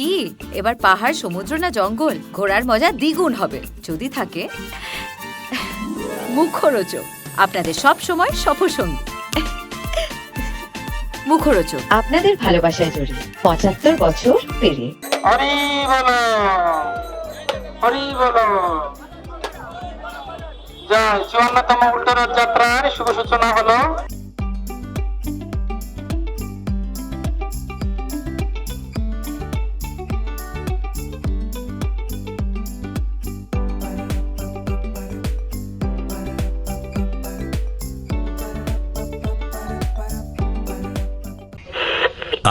কি? এবার পাহাড় সমুদ্র না জঙ্গল? ঘোরার মজা দ্বিগুণ হবে। যদি থাকে মুখরোচক। আপনাদের সব সময় সফরসঙ্গী। মুখরোচক। আপনাদের ভালোবাসায় জড়িয়ে পঁচাত্তর বছর পেরিয়ে। জয় চুয়ান্নতম উল্টো রথযাত্রার শুভ সূচনা হলো।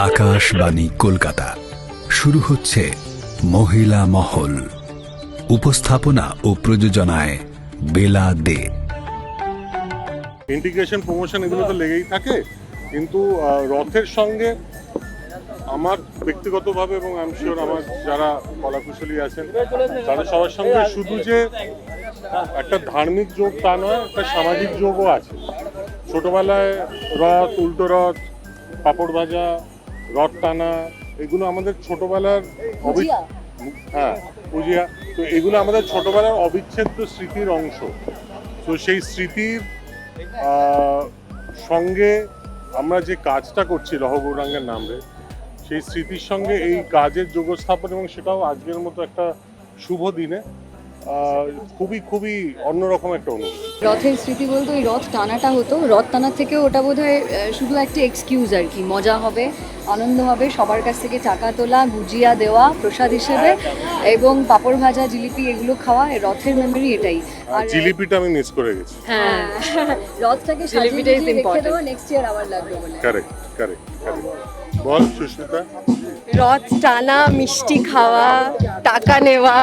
আকাশবাণী কলকাতা। শুরু হচ্ছে মহিলা মহল। উপস্থাপনা ও প্রযোজনায় বেলা দে। ইন্টিগ্রেশন প্রমোশন এগুলো তো লেগেই থাকে, কিন্তু রথের সঙ্গে আমার ব্যক্তিগতভাবে এবং আমি শিওর আমার যারা কলাকুশলী আছেন, তারা সবার সঙ্গে শুধু যে একটা ধার্মিক যোগ তা নয়, একটা সামাজিক যোগও আছে। ছোটবেলায় রথ, উল্টো রথ, পাপড় ভাজা রথ টানা এগুলো আমাদের ছোটবেলার হ্যাঁ পুজিয়া তো এগুলো আমাদের ছোটবেলার অবিচ্ছেদ্য স্মৃতির অংশ। তো সেই স্মৃতির সঙ্গে আমরা যে কাজটা করছি লহ গৌরাঙ্গের নামে সেই স্মৃতির সঙ্গে এই কাজের যোগস্থাপন এবং সেটাও আজকের মতো একটা শুভ দিনে। খুবই খুবই অন্যরকম একটা অনুভূতি। রথের স্মৃতি বলতে ওই রথ টানাটা হতো। রথ টানার থেকেও ওটা বোধ হয় শুধু একটা এক্সকিউজ আর কি। মজা হবে আনন্দ হবে সবার কাছ থেকে টাকা তোলা গুজিয়া দেওয়া প্রসাদ হিসেবে এবং পাঁপড় ভাজা জিলিপি এগুলো খাওয়া রথের মেমরি এটাই। আর জিলিপিটা আমি মিস করে গেছি। হ্যাঁ। রথটাকে সাজিয়ে রেখে দেবো নেক্সট ইয়ার আবার লাগবে বলে। কারেক্ট কারেক্ট রথ টানা, মিষ্টি খাওয়া, টাকা নেওয়া,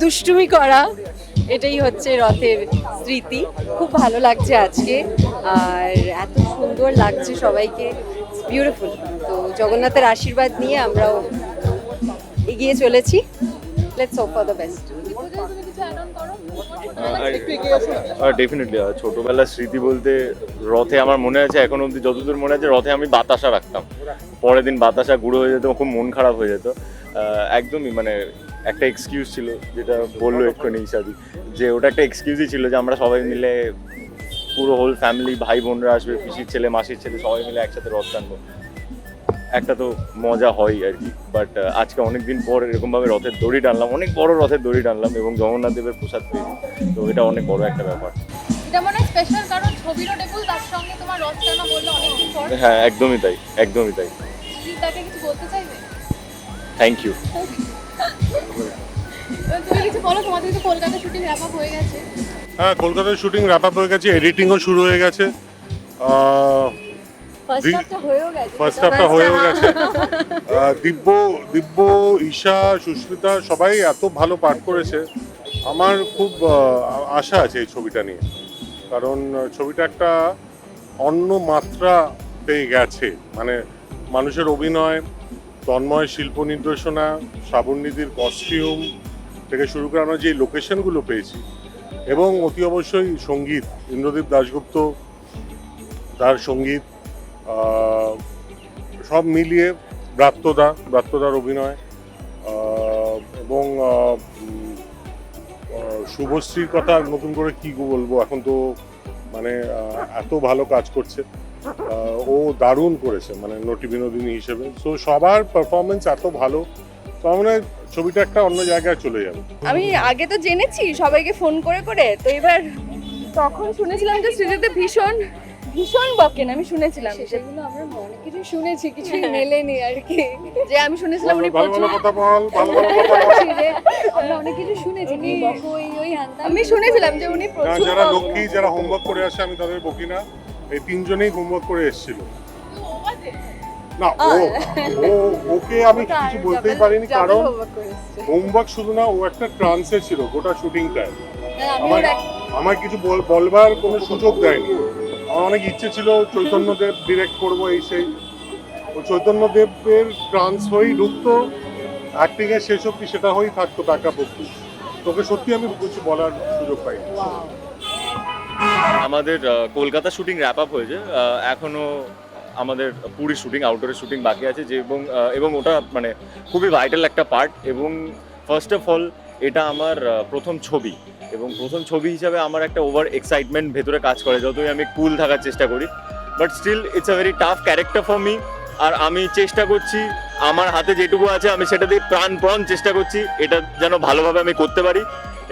দুষ্টুমি করা, এটাই হচ্ছে রথের স্মৃতি। খুব ভালো লাগছে আজকে, আর এত সুন্দর লাগছে সবাইকে। বিউটিফুল তো জগন্নাথের আশীর্বাদ নিয়ে আমরাও এগিয়ে চলেছি। Let's hope for the best definitely ছোটবেলার স্মৃতি বলতে রথে আমার মনে আছে, এখন অবধি যতদূর মনে আছে, রথে আমি বাতাসা রাখতাম। পরের দিন বাতাসা গুঁড়ো হয়ে যেত, খুব মন খারাপ হয়ে যেত। একদমই মানে একটা এক্সকিউজ ছিল, যেটা বলল এক্ষুনি ইসাদি যে ওটা একটা এক্সকিউজই ছিল যে আমরা সবাই মিলে পুরো হোল ফ্যামিলি ভাই বোনরা আসবে, পিসির ছেলে, মাসির ছেলে, সবাই মিলে একসাথে রথ টানবো। একটা তো মজা হয় আর কি। বাট আজকে অনেকদিন পর এরকমভাবে রথের দড়ি টানলাম অনেক বড় রথের দড়ি টানলাম এবং জগন্নাথ দেবের প্রসাদ পেয়ে। তো এটা অনেক বড় একটা ব্যাপার। এটা মনে হয় স্পেশাল কারণ ছবিরও ডেকুল তার সঙ্গে তোমার রথ টানা বললে অনেকদিন পর। হ্যাঁ একদমই তাই একদমই তাই। তাকে কিছু বলতে চাইবে? থ্যাংক ইউ তুমি কিছু বলো তোমাদের তো কলকাতা শুটিং র্যাপ আপ হয়ে গেছে। হ্যাঁ কলকাতার শুটিং র্যাপ আপ হয়ে গেছে এডিটিংও শুরু হয়ে গেছে। ফার্স্ট হাফটা হয়েও গেছে। দিব্য দিব্য ঈশা সুস্মিতা সবাই এত ভালো পাঠ করেছে। আমার খুব আশা আছে এই ছবিটা নিয়ে। কারণ ছবিটা একটা অন্য মাত্রা পেয়ে গেছে। মানে মানুষের অভিনয় তন্ময় শিল্প নির্দেশনা শ্রাবণীদির কস্টিউম থেকে শুরু করে আমরা যে লোকেশনগুলো পেয়েছি। এবং অতি অবশ্যই সংগীত ইন্দ্রদীপ দাশগুপ্ত তার সংগীত সব মিলিয়ে ব্রাত্যদা, ব্রাত্যদার অভিনয় এবং শুভশ্রীর কথা নতুন করে কি বলব, এখন তো মানে এত ভালো কাজ করছে। ও দারুণ করেছে মানে নটি বিনোদিনী হিসেবে। তো সবার পারফরমেন্স এত ভালো, তো আমার ছবিটা একটা অন্য জায়গায় চলে যাবে। আমি আগে তো জেনেছি, সবাইকে ফোন করে করে, তো এবার তখন শুনেছিলাম যে শ্রীজিতে ভীষণ ভীষণ বকেন আমি শুনেছিলাম সেগুলো আমরা অনেক কিছু শুনেছি কিছুই মেলেনি আর কি। যে আমি শুনেছিলাম উনি প্রচুর কথা বল ভালো ভালো কথা বল। বলছি যে আমরা অনেক কিছু শুনেছি ওই ওই আমি শুনেছিলাম যে উনি প্রচুর যারা। লক্ষ্মী যারা হোমওয়ার্ক করে আসে আমি তাদের বকি না। এই তিনজনেই হোমওয়ার্ক করে এসেছিল। না ও ও ওকে আমি কিছু বলতেই পারিনি কারণ হোমওয়ার্ক শুধু না ও একটা ট্রান্সে ছিল গোটা শুটিংটায়। আমার আমার কিছু বল- বলবার কোনো সুযোগ দেয়নি। আমার অনেক ইচ্ছে ছিল চৈতন্য দেব ডিরেক্ট করব এই সেই। ও চৈতন্য দেবের ট্রান্স হয়েই ঢুকতো অ্যাক্টিং এর শেষ অব্দি সেটা হয়েই থাকতো ব্যাকআপ অব্দি তোকে সত্যি আমি কিছু বলার সুযোগ পাই আমাদের কলকাতা শুটিং র্যাপ আপ হয়েছে। আহ, এখনও আমাদের পুরী শুটিং আউটডোরের শুটিং বাকি আছে যে এবং এবং ওটা মানে খুবই ভাইটাল একটা পার্ট এবং ফার্স্ট অফ অল এটা আমার প্রথম ছবি এবং প্রথম ছবি হিসাবে আমার একটা ওভার এক্সাইটমেন্ট ভেতরে কাজ করে, যতই আমি কুল থাকার চেষ্টা করি। But still it's a very tough character for me আর আমি চেষ্টা করছি, আমার হাতে যেটুকু আছে আমি সেটা দিয়ে প্রাণপণ চেষ্টা করছি, এটা যেন ভালোভাবে আমি করতে পারি।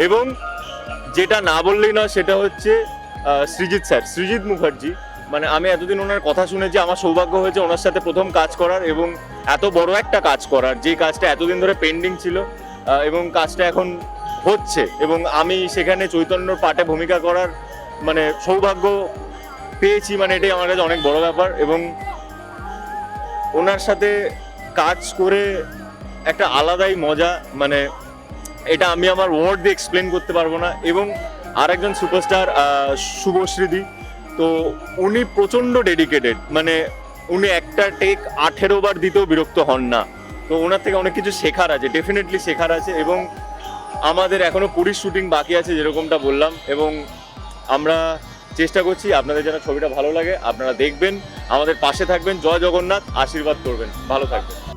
এবং যেটা না বললেই না সেটা হচ্ছে সৃজিৎ স্যার, সৃজিৎ মুখার্জি। মানে আমি এতদিন ওনার কথা শুনেছি, আমার সৌভাগ্য হয়েছে ওনার সাথে প্রথম কাজ করার এবং এত বড় একটা কাজ করার, যে কাজটা এতদিন ধরে পেন্ডিং ছিল। এবং কাজটা এখন হচ্ছে। এবং আমি সেখানে চৈতন্যর পাটে ভূমিকা করার মানে সৌভাগ্য পেয়েছি মানে এটাই আমার কাছে অনেক বড় ব্যাপার। এবং ওনার সাথে কাজ করে একটা আলাদাই মজা মানে এটা আমি আমার ওয়ার্ড দিয়ে এক্সপ্লেন করতে পারব না। এবং আরেকজন সুপারস্টার শুভশ্রীদি, তো উনি প্রচণ্ড ডেডিকেটেড মানে উনি একটা টেক আঠেরো বার দিতেও বিরক্ত হন না। তো ওনার থেকে অনেক কিছু শেখার আছে ডেফিনেটলি শেখার আছে এবং আমাদের এখনও পুরীর শুটিং বাকি আছে যেরকমটা বললাম এবং আমরা চেষ্টা করছি আপনাদের যেন ছবিটা ভালো লাগে, আপনারা দেখবেন, আমাদের পাশে থাকবেন, জয় জগন্নাথ, আশীর্বাদ করবেন, ভালো থাকবেন।